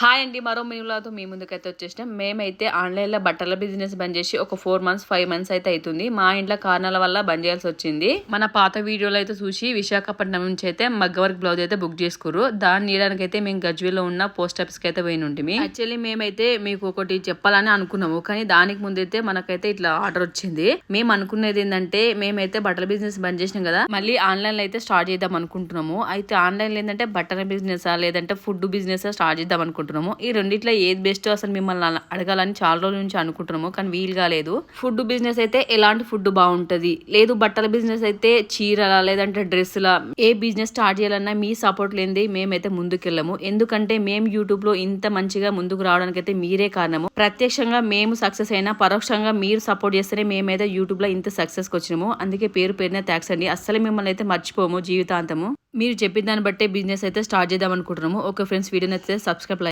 Hi అండి మరో మీలాతో మీ ముందుకైతే వచ్చేసినాం. మేమైతే ఆన్లైన్లో బట్టల బిజినెస్ బంద్ చేసి ఒక ఫోర్ మంత్స్ ఫైవ్ మంత్స్ అయితే అవుతుంది మా ఇంట్లో కారణాల వల్ల బంద్ చేయాల్సి వచ్చింది. మన పాత వీడియోలో అయితే చూసి విశాఖపట్నం నుంచి అయితే మగ్గ వర్క్ బ్లౌజ్ అయితే బుక్ చేసుకురు దాన్ని నీయడానికి అయితే మేము గజ్వేల్లో ఉన్న పోస్ట్ ఆఫీస్కి అయితే పోయిన ఉంటుంది యాక్చువల్లీ మేమైతే మీకు ఒకటి చెప్పాలని అనుకున్నాము కానీ దానికి ముందైతే మనకైతే ఇట్లా ఆర్డర్ వచ్చింది. మేము అనుకునేది ఏంటంటే మేమైతే బట్టల బిజినెస్ బంద్ చేసినాం కదా మళ్ళీ ఆన్లైన్లో అయితే స్టార్ట్ చేద్దాం అనుకుంటున్నాము. అయితే ఆన్లైన్లో ఏంటంటే బట్టల బిజినెస్ లేదంటే ఫుడ్ బిజినెస్ స్టార్ట్ చేద్దాం అనుకుంటున్నాము. ఈ రెండిట్లో ఏది బెస్ట్ అసలు మిమ్మల్ని అడగాలని చాలా రోజుల నుంచి అనుకుంటున్నాము కానీ వీలు కాలేదు. ఫుడ్ బిజినెస్ అయితే ఎలాంటి ఫుడ్ బాగుంటది? లేదు బట్టల బిజినెస్ అయితే చీరల లేదంటే డ్రెస్సుల ఏ బిజినెస్ స్టార్ట్ చేయాలన్నా మీ సపోర్ట్ లేనిది మేమైతే ముందుకెళ్ళము. ఎందుకంటే మేము యూట్యూబ్లో ఇంత మంచిగా ముందుకు రావడానికి అయితే మీరే కారణము. ప్రత్యక్షంగా మేము సక్సెస్ అయినా పరోక్షంగా మీరు సపోర్ట్ చేస్తేనే మేమైతే యూట్యూబ్లో ఇంత సక్సెస్కి వచ్చినాము. అందుకే పేరు పేరునే థ్యాంక్స్ అండి. అస్సలు మిమ్మల్ని అయితే మర్చిపోము జీవితాంతము. మీరు చెప్పిన దాన్ని బట్టే బిజినెస్ అయితే స్టార్ట్ చేద్దాం అనుకుంటున్నాము. ఓకే ఫ్రెండ్స్ వీడియో నచ్చితే సబ్స్క్రైబ్